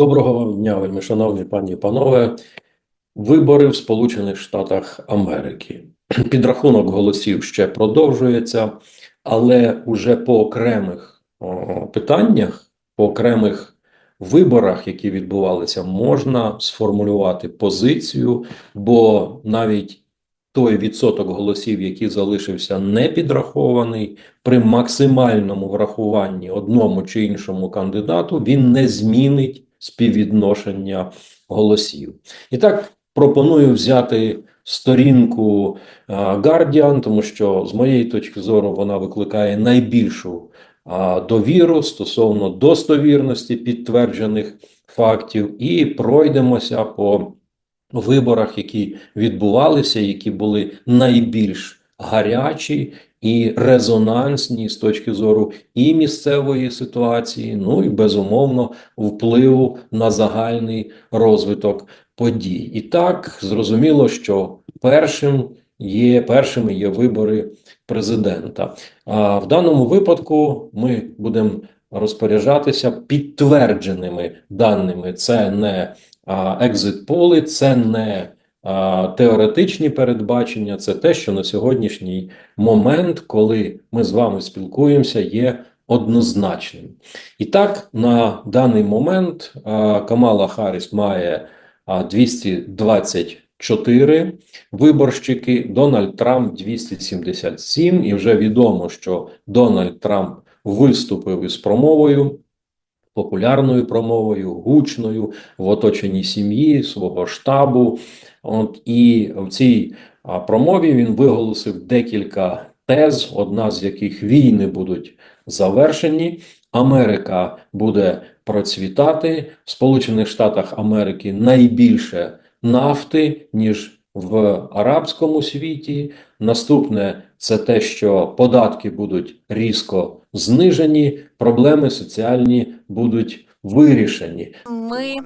Доброго вам дня, вельми шановні пані і панове. Вибори в Сполучених Штатах Америки. Підрахунок голосів ще продовжується, але уже по окремих питаннях, по окремих виборах, які відбувалися, можна сформулювати позицію, бо навіть той відсоток голосів, який залишився не підрахований, при максимальному врахуванні одному чи іншому кандидату, він не змінить співвідношення голосів. І так пропоную взяти сторінку а, Guardian, тому що з моєї точки зору вона викликає найбільшу довіру стосовно достовірності підтверджених фактів, і пройдемося по виборах, які відбувалися, які були найбільш гарячі і резонансні з точки зору і місцевої ситуації, ну і безумовно впливу на загальний розвиток подій. І так зрозуміло, що першим є першими є вибори президента. А в даному випадку ми будемо розпоряджатися підтвердженими даними. Це не екзит-поли, це не теоретичні передбачення, це те, що на сьогоднішній момент, коли ми з вами спілкуємося, є однозначним. І так, на даний момент Камала Харріс має а, 224 виборщики, Дональд Трамп 277, і вже відомо, що Дональд Трамп виступив із промовою популярною промовою, гучною в оточенні сім'ї, свого штабу. От і в цій промові він виголосив декілька тез, одна з яких війни будуть завершені. Америка буде процвітати в Сполучених Штатах Америки найбільше нафти, ніж в арабському світі. Наступне це те, що податки будуть різко знижені, проблеми соціальні будуть вирішені. Ми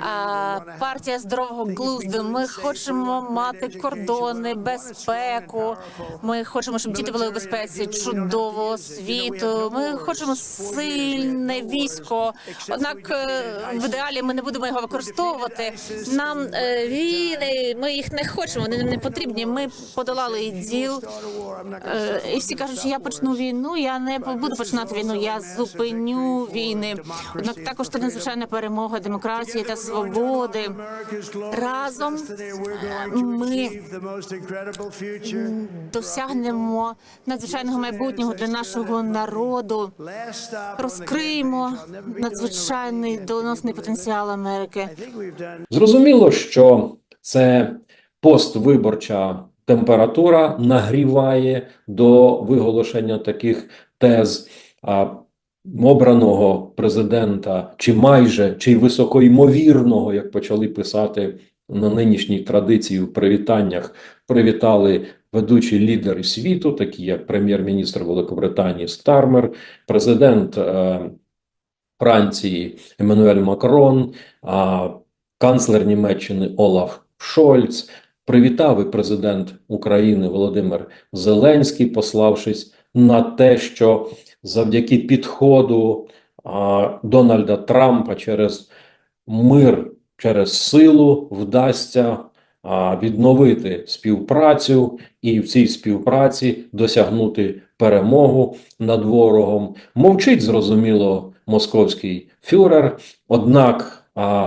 а, партія здорового глузду. Ми хочемо мати кордони, безпеку. Ми хочемо, щоб діти були у безпеці чудового світу. Ми хочемо сильне військо. Однак е, в ідеалі ми не будемо його використовувати. Нам е, війни, ми їх не хочемо. Вони не потрібні. Ми подолали іділ. Е, і всі кажуть, що я почну війну. Я не буду починати війну. Я зупиню війни. Однак також це надзвичайна перемога демократії та свободи. Разом ми досягнемо надзвичайного майбутнього для нашого народу. Розкриємо надзвичайний доленосний потенціал Америки. Зрозуміло, що це поствиборча температура нагріває до виголошення таких тез. Обраного президента, чи майже чи високоймовірного, як почали писати на нинішній традиції в привітаннях, привітали ведучі лідери світу, такі як прем'єр-міністр Великобританії Стармер, президент е, Франції Еммануель Макрон, а канцлер Німеччини Олаф Шольц. Привітав і президент України Володимир Зеленський, пославшись на те, що завдяки підходу Дональда Трампа через мир, через силу вдасться відновити співпрацю і в цій співпраці досягнути перемогу над ворогом. Мовчить зрозуміло московський фюрер, однак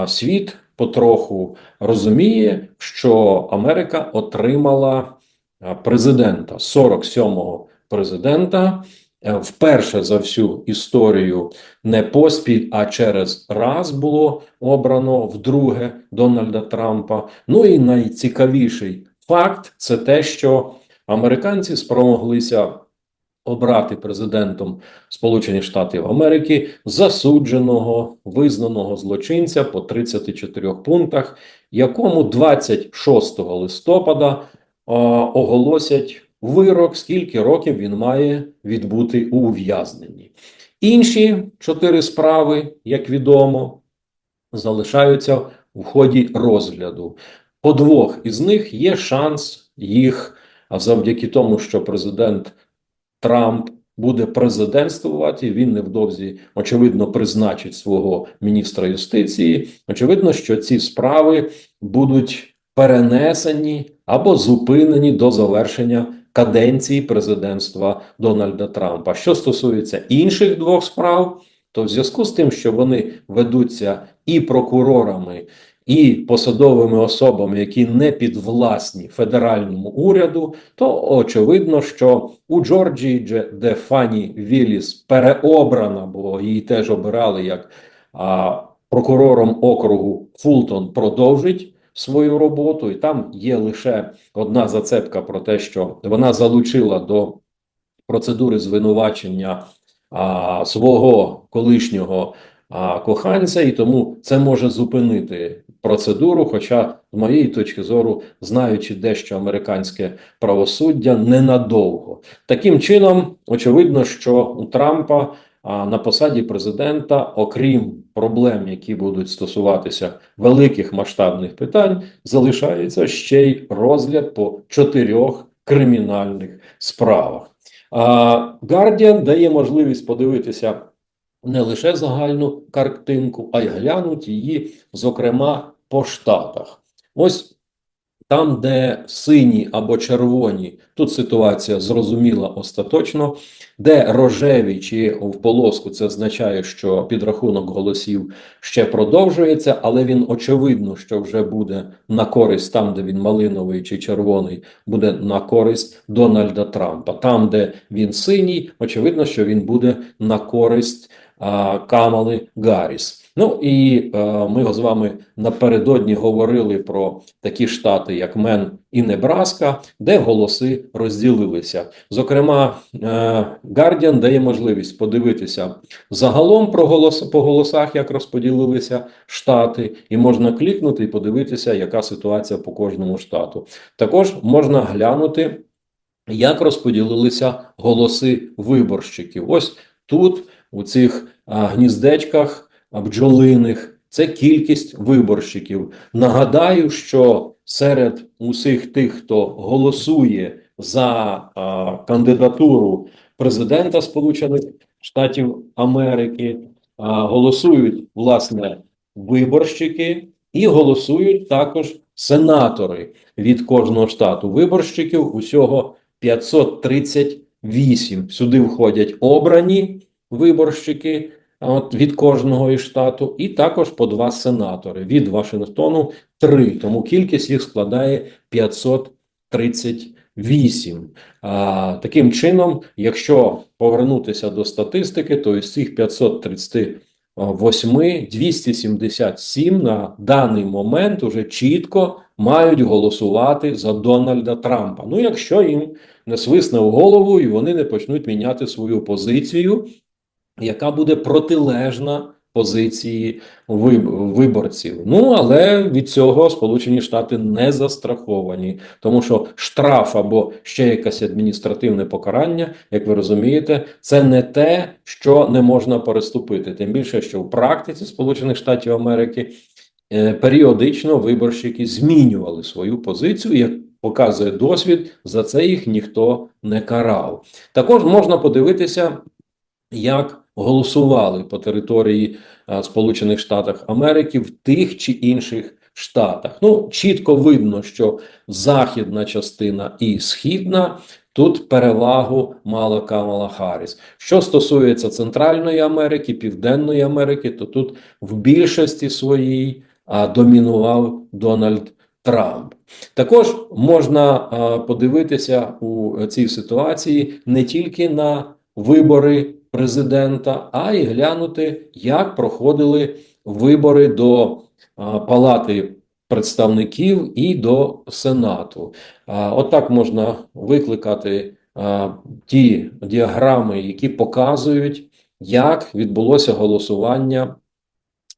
світ потроху розуміє, що Америка отримала президента 47-го президента. Е, Вперше за всю історію не поспіль, а через раз було обрано вдруге Дональда Трампа. Ну і найцікавіший факт це те, що американці спромоглися обрати президентом Сполучених Штатів Америки засудженого визнаного злочинця по 34 пунктах, якому 26 листопада а, оголосять вирок, скільки років він має відбути у ув'язненні. Інші чотири справи, як відомо, залишаються в ході розгляду. По двох із них є шанс їх, а завдяки тому, що президент Трамп буде президентствувати. Він невдовзі, очевидно, призначить свого міністра юстиції. Очевидно, що ці справи будуть перенесені або зупинені до завершення каденції президентства Дональда Трампа. Що стосується інших двох справ, то в зв'язку з тим, що вони ведуться і прокурорами, і посадовими особами, які не підвласні федеральному уряду, то очевидно, що у Джорджії, де Фані Вілліс переобрана, бо її теж обирали як а, прокурором округу Фултон, продовжить свою роботу, і там є лише одна зацепка про те, що вона залучила до процедури звинувачення а, свого колишнього а, коханця, і тому це може зупинити процедуру. Хоча, з моєї точки зору, знаючи дещо американське правосуддя, ненадовго. Таким чином, очевидно, що у Трампа на посаді президента, окрім проблем, які будуть стосуватися великих масштабних питань, залишається ще й розгляд по чотирьох кримінальних справах. Гардіан дає можливість подивитися не лише загальну картинку, а й глянути її, зокрема, по штатах. Ось там, де сині або червоні, тут ситуація зрозуміла остаточно, де рожеві чи в полоску, це означає, що підрахунок голосів ще продовжується, але він очевидно, що вже буде на користь там, де він малиновий чи червоний, буде на користь Дональда Трампа. Там, де він синій, очевидно, що він буде на користь а, Камали Гарріс. Ну і е, ми з вами напередодні говорили про такі штати, як Мен і Небраска, де голоси розділилися. Зокрема, Гардіан дає можливість подивитися загалом про голос, по голосах, як розподілилися штати, і можна клікнути і подивитися, яка ситуація по кожному штату. Також можна глянути, як розподілилися голоси виборщиків. Ось тут, у цих гніздечках а, бджолиних, це кількість виборщиків. Нагадаю, що серед усіх тих, хто голосує за а, кандидатуру президента Сполучених Штатів Америки, а, голосують власне виборщики і голосують також сенатори від кожного штату. Виборщиків усього 538. Сюди входять обрані виборщики от від кожного із штату, і також по два сенатори від Вашингтону три. Тому кількість їх складає 538. А, таким чином, якщо повернутися до статистики, то із цих 538 277 на даний момент уже чітко мають голосувати за Дональда Трампа. Ну, якщо їм не свисне в голову і вони не почнуть міняти свою позицію, яка буде протилежна позиції виборців. Ну але від цього Сполучені Штати не застраховані, тому що штраф або ще якесь адміністративне покарання, як ви розумієте, це не те, що не можна переступити. Тим більше, що в практиці Сполучених Штатів Америки е, періодично виборщики змінювали свою позицію. Як показує досвід, за це їх ніхто не карав. Також можна подивитися, як голосували по території Сполучених Штатів Америки в тих чи інших штатах. Ну, чітко видно, що західна частина і східна тут перевагу мала Камала Харріс. Що стосується Центральної Америки, Південної Америки, то тут в більшості своїй а, домінував Дональд Трамп. Також можна а, подивитися у цій ситуації не тільки на вибори президента, а й глянути, як проходили вибори до Палати представників і до Сенату. Отак можна викликати ті діаграми, які показують, як відбулося голосування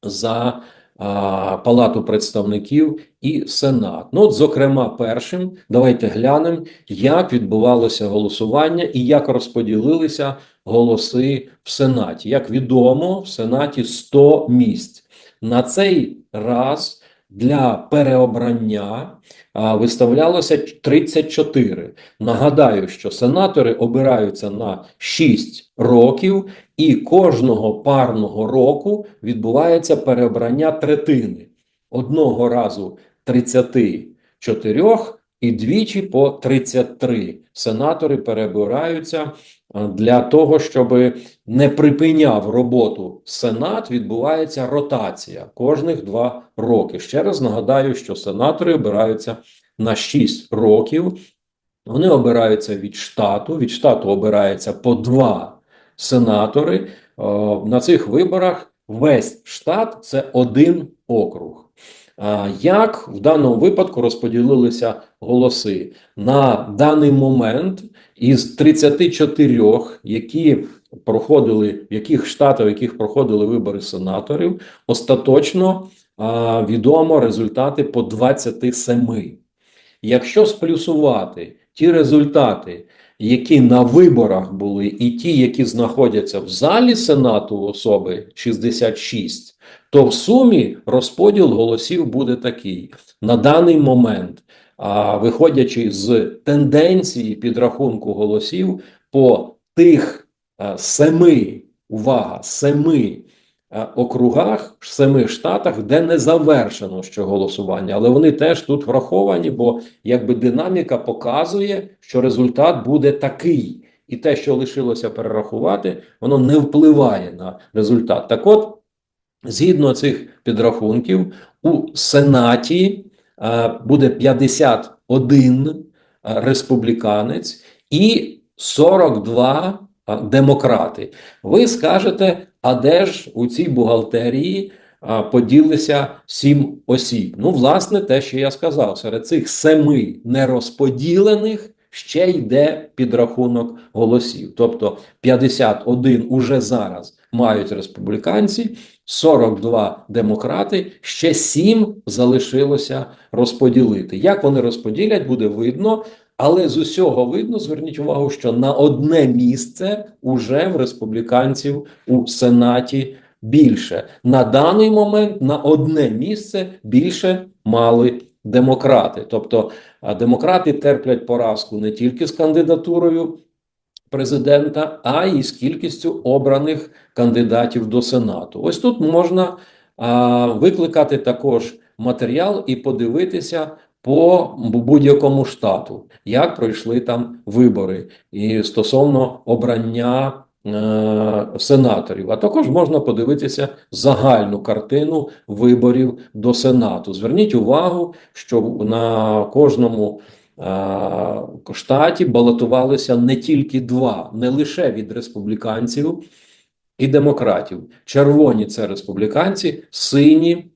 за Палату представників і Сенат. Ну, от, зокрема, першим, давайте глянемо, як відбувалося голосування і як розподілилися голоси в Сенаті. Як відомо, в Сенаті 100 місць. На цей раз для переобрання виставлялося 34. Нагадаю, що сенатори обираються на 6 років, і кожного парного року відбувається переобрання третини. Одного разу 34 і двічі по 33 сенатори перебираються для того, щоб не припиняв роботу Сенат, відбувається ротація кожних два роки. Ще раз нагадаю, що сенатори обираються на 6 років. Вони обираються від штату. Від штату обирається по два сенатори. Е, На цих виборах весь штат це один округ. Як в даному випадку розподілилися голоси на даний момент із 34, які проходили, в яких штатах, в яких проходили вибори сенаторів, остаточно а, відомо результати по 27. Якщо сплюсувати ті результати, які на виборах були, і ті, які знаходяться в залі Сенату особи 66, то в сумі розподіл голосів буде такий. На даний момент, виходячи з тенденції підрахунку голосів по тих семи, увага, семи округах, семи штатах, де не завершено ще голосування, але вони теж тут враховані, бо якби динаміка показує, що результат буде такий. І те, що лишилося перерахувати, воно не впливає на результат. Так от, згідно цих підрахунків, у Сенаті е, буде 51 е, республіканець і 42 е, демократи. Ви скажете, а де ж у цій бухгалтерії поділися сім осіб? Ну, власне, те, що я сказав, серед цих семи нерозподілених ще йде підрахунок голосів. Тобто 51 уже зараз мають республіканці, 42 демократи, ще 7 залишилося розподілити. Як вони розподілять, буде видно. Але з усього видно, зверніть увагу, що на одне місце уже в республіканців у Сенаті більше. На даний момент на одне місце більше мали демократи. Тобто демократи терплять поразку не тільки з кандидатурою президента, а й з кількістю обраних кандидатів до Сенату. Ось тут можна а, викликати також матеріал і подивитися по будь-якому штату, як пройшли там вибори, і стосовно обрання е, сенаторів. А також можна подивитися загальну картину виборів до Сенату. Зверніть увагу, що на кожному е, штаті балотувалися не тільки два, не лише від республіканців і демократів. Червоні це республіканці, сині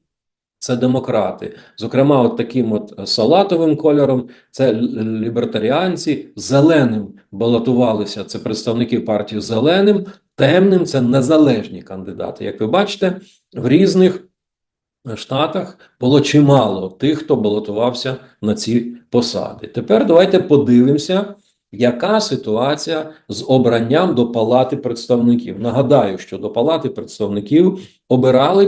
це демократи. Зокрема, от таким от салатовим кольором це лібертаріанці, зеленим балотувалися це представники партії зеленим, темним це незалежні кандидати. Як ви бачите, в різних штатах було чимало тих, хто балотувався на ці посади. Тепер давайте подивимося, яка ситуація з обранням до Палати представників. Нагадаю, що до Палати представників обирали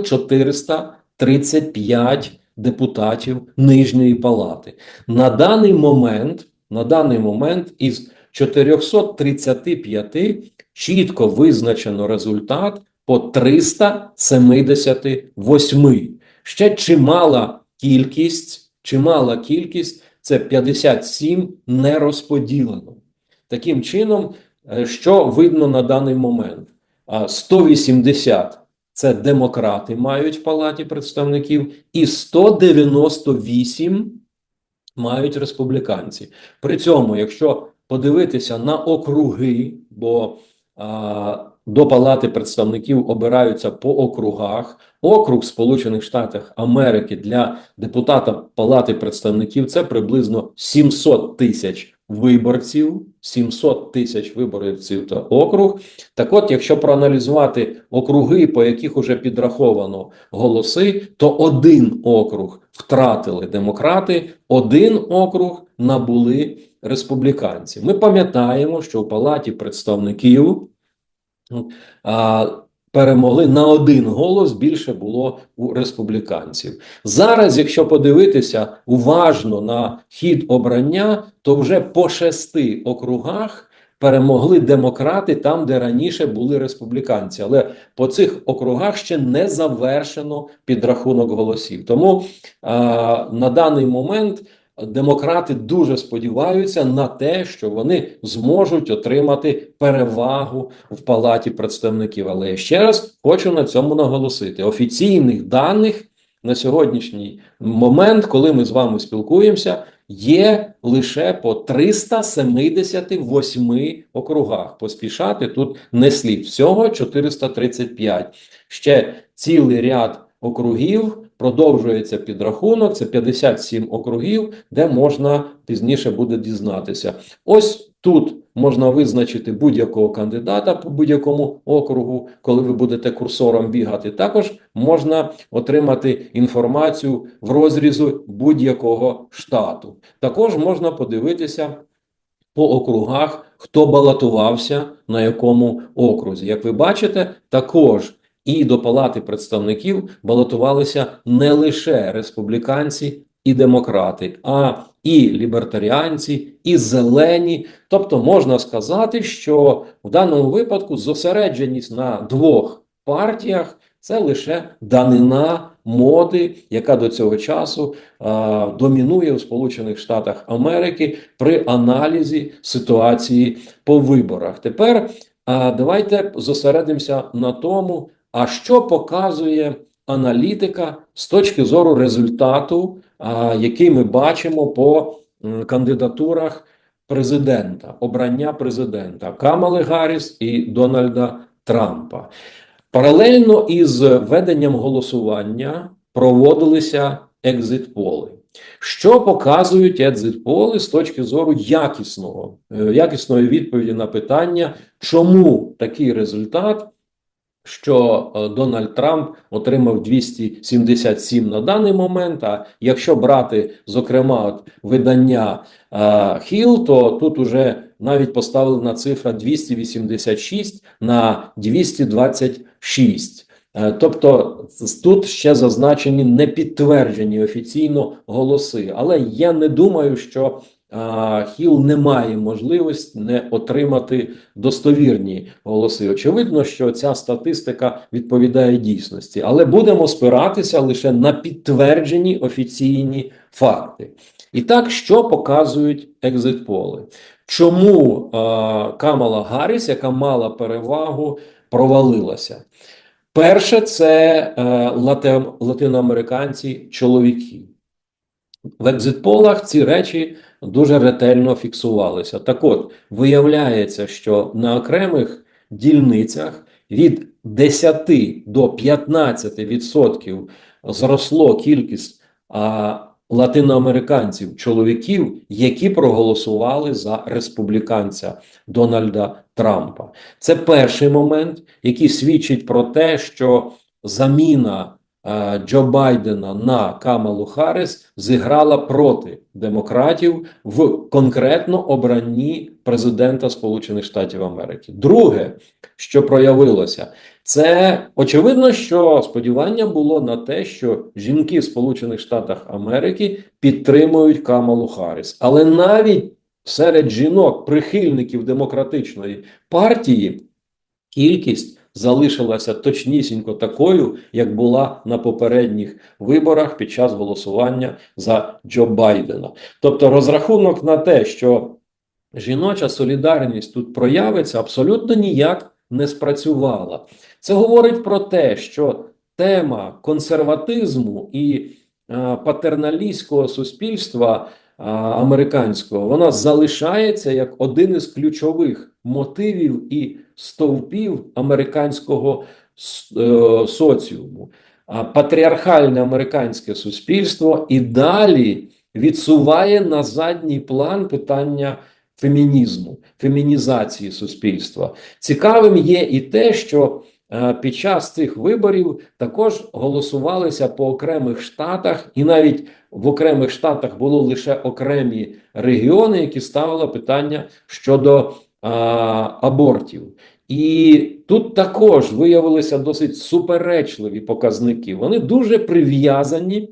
435 депутатів Нижньої палати. На даний момент, на даний момент із 435 чітко визначено результат по 378. Ще чимала кількість, чимала кількість це 57 не розподілено. Таким чином, е, що видно на даний момент? 180 це демократи мають в палаті представників, і 198 мають республіканці. При цьому, якщо подивитися на округи, бо а, до Палати представників обираються по округах. Округ Сполучених Штатах Америки для депутата Палати представників це приблизно 700 тисяч виборців. 700 тисяч виборців та округ. Так от, якщо проаналізувати округи, по яких уже підраховано голоси, то один округ втратили демократи, один округ набули республіканці. Ми пам'ятаємо, що в Палаті представників перемогли на один голос більше було у республіканців. Зараз, якщо подивитися уважно на хід обрання, то вже по шести округах перемогли демократи там, де раніше були республіканці. Але по цих округах ще не завершено підрахунок голосів. Тому а, на даний момент демократи дуже сподіваються на те, що вони зможуть отримати перевагу в палаті представників. Але я ще раз хочу на цьому наголосити: офіційних даних на сьогоднішній момент, коли ми з вами спілкуємося, є лише по 378 округах. Поспішати тут не слід. Всього 435. Ще цілий ряд округів. Продовжується підрахунок, це 57 округів, де можна пізніше буде дізнатися. Ось тут можна визначити будь-якого кандидата по будь-якому округу, коли ви будете курсором бігати. Також можна отримати інформацію в розрізу будь-якого штату. Також можна подивитися по округах, хто балотувався на якому окрузі. Як ви бачите, також і до Палати представників балотувалися не лише республіканці і демократи, а і лібертаріанці, і зелені. Тобто можна сказати, що в даному випадку зосередженість на двох партіях це лише данина моди, яка до цього часу а, домінує у Сполучених Штатах Америки при аналізі ситуації по виборах. Тепер а, давайте зосередимося на тому. А що показує аналітика з точки зору результату, який ми бачимо по кандидатурах президента, обрання президента Камали Гарріс і Дональда Трампа? Паралельно із веденням голосування проводилися екзит-поли. Що показують екзит-поли з точки зору якісного, е, якісної відповіді на питання, чому такий результат? Що е, Дональд Трамп отримав 277 на даний момент. А якщо брати, зокрема, от видання е, Хіл, то тут уже навіть поставлена цифра 286 на 226. Е, Тобто тут ще зазначені непідтверджені офіційно голоси. Але я не думаю, що Хіл не має можливості не отримати достовірні голоси. Очевидно, що ця статистика відповідає дійсності, але будемо спиратися лише на підтверджені офіційні факти. І так, що показують екзит-поли? Чому а, Камала Гарріс, яка мала перевагу, провалилася? Перше, це е, лате, латиноамериканці чоловіки. В екзит-полах ці речі дуже ретельно фіксувалися. Так от, виявляється, що на окремих дільницях від 10 до 15 відсотків зросло кількість а, латиноамериканців, чоловіків, які проголосували за республіканця Дональда Трампа. Це перший момент, який свідчить про те, що заміна Джо Байдена на Камалу Харріс зіграла проти демократів в конкретно обранні президента Сполучених Штатів Америки. Друге, що проявилося, це очевидно, що сподівання було на те, що жінки в Сполучених Штатах Америки підтримують Камалу Харріс. Але навіть серед жінок, прихильників демократичної партії, кількість залишилася точнісінько такою, як була на попередніх виборах під час голосування за Джо Байдена. Тобто, розрахунок на те, що жіноча солідарність тут проявиться, абсолютно ніяк не спрацювала. Це говорить про те, що тема консерватизму і е, патерналістського суспільства американського, вона залишається як один із ключових мотивів і стовпів американського е, соціуму. А патріархальне американське суспільство і далі відсуває на задній план питання фемінізму, фемінізації суспільства. Цікавим є і те, що е, під час цих виборів також голосувалися по окремих штатах, і навіть в окремих штатах було лише окремі регіони, які ставили питання щодо абортів. І тут також виявилися досить суперечливі показники. Вони дуже прив'язані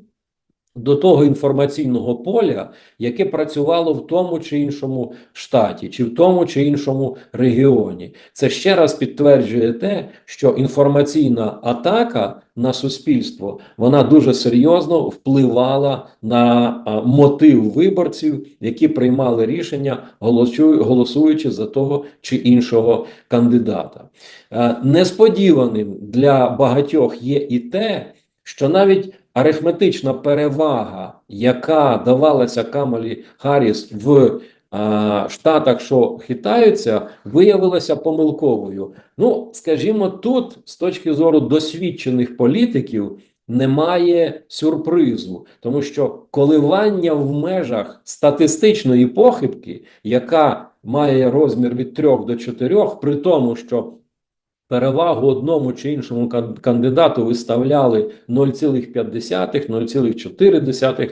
до того інформаційного поля, яке працювало в тому чи іншому штаті, чи в тому чи іншому регіоні. Це ще раз підтверджує те, що інформаційна атака на суспільство вона дуже серйозно впливала на мотив виборців, які приймали рішення, голосуючи за того чи іншого кандидата. Е, Несподіваним для багатьох є і те, що навіть арифметична перевага, яка давалася Камалі Харріс в а, штатах, що хитаються, виявилася помилковою. Ну, скажімо, тут, з точки зору досвідчених політиків, немає сюрпризу, тому що коливання в межах статистичної похибки, яка має розмір від 3 до 4, при тому, що перевагу одному чи іншому кандидату виставляли 0,5, 0,4,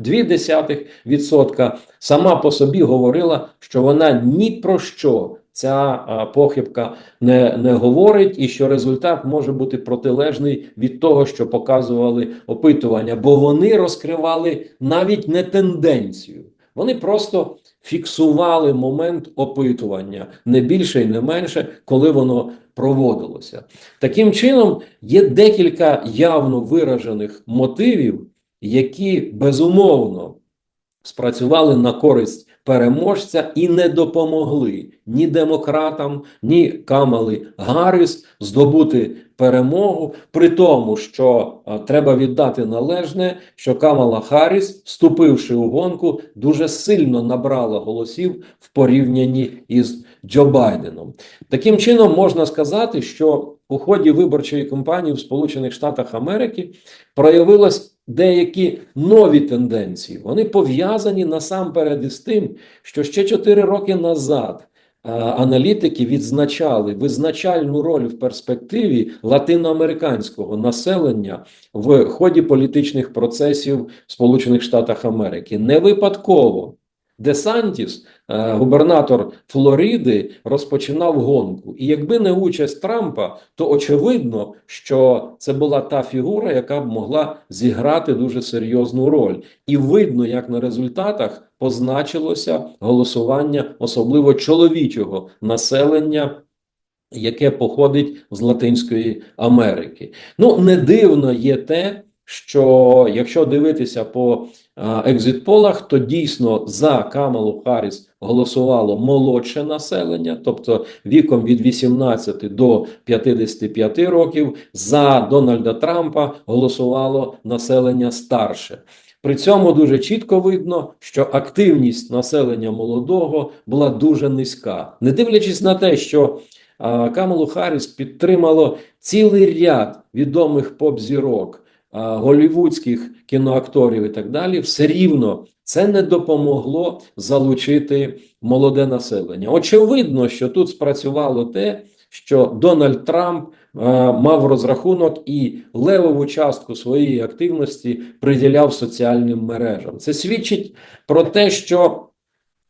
0,2%, сама по собі говорила, що вона ні про що ця похибка не, не говорить, і що результат може бути протилежний від того, що показували опитування, бо вони розкривали навіть не тенденцію. Вони просто фіксували момент опитування не більше і не менше, коли воно проводилося. Таким чином, є декілька явно виражених мотивів, які безумовно спрацювали на користь переможця і не допомогли ні демократам, ні Камали Гарріс здобути перемогу, при тому, що треба віддати належне, що Камала Харріс, вступивши у гонку, дуже сильно набрала голосів в порівнянні із Джо Байденом. Таким чином, можна сказати, що у ході виборчої кампанії в Сполучених Штатах Америки проявилось деякі нові тенденції. Вони пов'язані насамперед із тим, що ще 4 роки назад е, аналітики відзначали визначальну роль в перспективі латиноамериканського населення в ході політичних процесів в Сполучених Штатах Америки. Не випадково. Десантіс, е, губернатор Флориди, розпочинав гонку. І якби не участь Трампа, то очевидно, що це була та фігура, яка б могла зіграти дуже серйозну роль. І видно, як на результатах позначилося голосування, особливо чоловічого населення. Яке походить з Латинської Америки. Ну, не дивно є те, що якщо дивитися по екзитполах, то дійсно за Камалу Харріс голосувало молодше населення, тобто віком від 18 до 55 років. За Дональда Трампа голосувало населення старше. При цьому дуже чітко видно, що активність населення молодого була дуже низька, не дивлячись на те, що Камалу Харріс підтримало цілий ряд відомих поп-зірок голівудських кіноакторів і так далі, все рівно це не допомогло залучити молоде населення. Очевидно, що тут спрацювало те, що Дональд Трамп мав розрахунок і левову частку своєї активності приділяв соціальним мережам. Це свідчить про те, що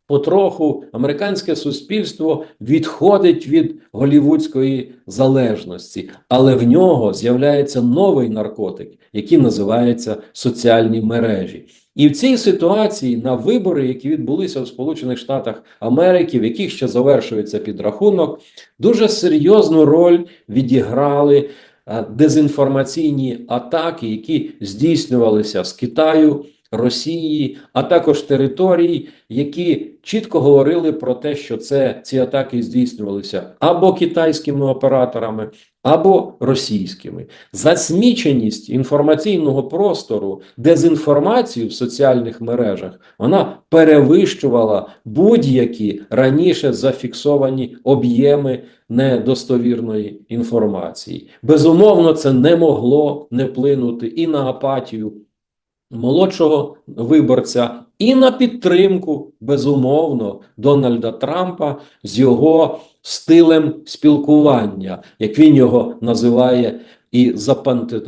Потроху американське суспільство відходить від голівудської залежності, але в нього з'являється новий наркотик, який називається соціальні мережі. І в цій ситуації на вибори, які відбулися в Сполучених Штатах Америки, в яких ще завершується підрахунок, дуже серйозну роль відіграли е, дезінформаційні атаки, які здійснювалися з Китаю. Росії, а також територій, які чітко говорили про те, що це ці атаки здійснювалися або китайськими операторами, або російськими. Засміченість інформаційного простору, дезінформацію в соціальних мережах вона перевищувала будь-які раніше зафіксовані об'єми недостовірної інформації. Безумовно, це не могло не вплинути і на апатію молодшого виборця і на підтримку, безумовно, Дональда Трампа з його стилем спілкування, як він його називає і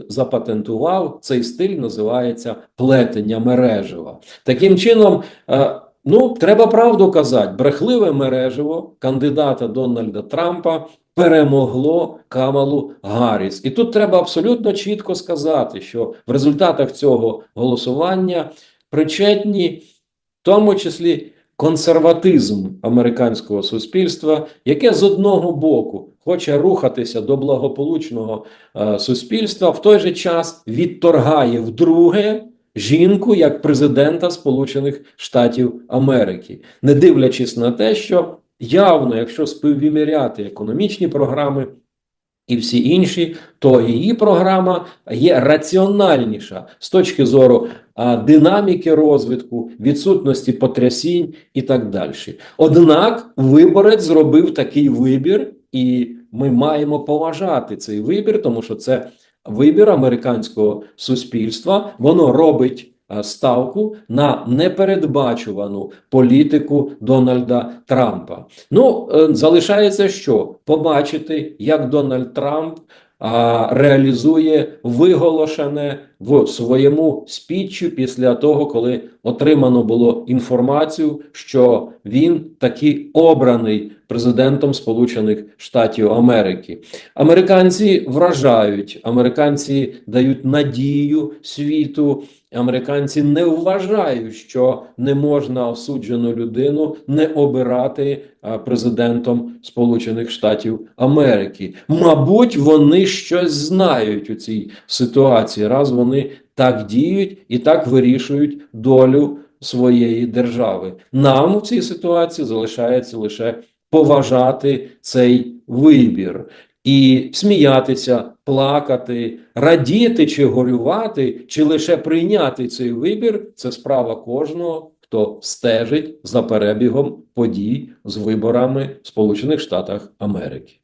запатентував, цей стиль називається плетення мережева. Таким чином, е, Ну, треба правду казати, брехливе мережево кандидата Дональда Трампа перемогло Камалу Гарріс. І тут треба абсолютно чітко сказати, що в результатах цього голосування причетні, в тому числі консерватизм американського суспільства, яке з одного боку хоче рухатися до благополучного е, суспільства, в той же час відторгає вдруге жінку як президента Сполучених Штатів Америки, не дивлячись на те, що явно, якщо співвіміряти економічні програми і всі інші, то її програма є раціональніша з точки зору а, динаміки розвитку, відсутності потрясінь і так далі. Однак виборець зробив такий вибір, і ми маємо поважати цей вибір, тому що це вибір американського суспільства. Воно робить ставку на непередбачувану політику Дональда Трампа. Ну, е, залишається що? Побачити, як Дональд Трамп а, реалізує виголошене в своєму спіччю після того, коли отримано було інформацію, що він таки обраний президентом Сполучених Штатів Америки. Американці вражають, американці дають надію світу. Американці не вважають, що не можна осуджену людину не обирати президентом Сполучених Штатів Америки. Мабуть, вони щось знають у цій ситуації, раз вони так діють і так вирішують долю своєї держави. Нам у цій ситуації залишається лише поважати цей вибір і сміятися, плакати, радіти чи горювати, чи лише прийняти цей вибір це справа кожного, хто стежить за перебігом подій з виборами в Сполучених Штатах Америки.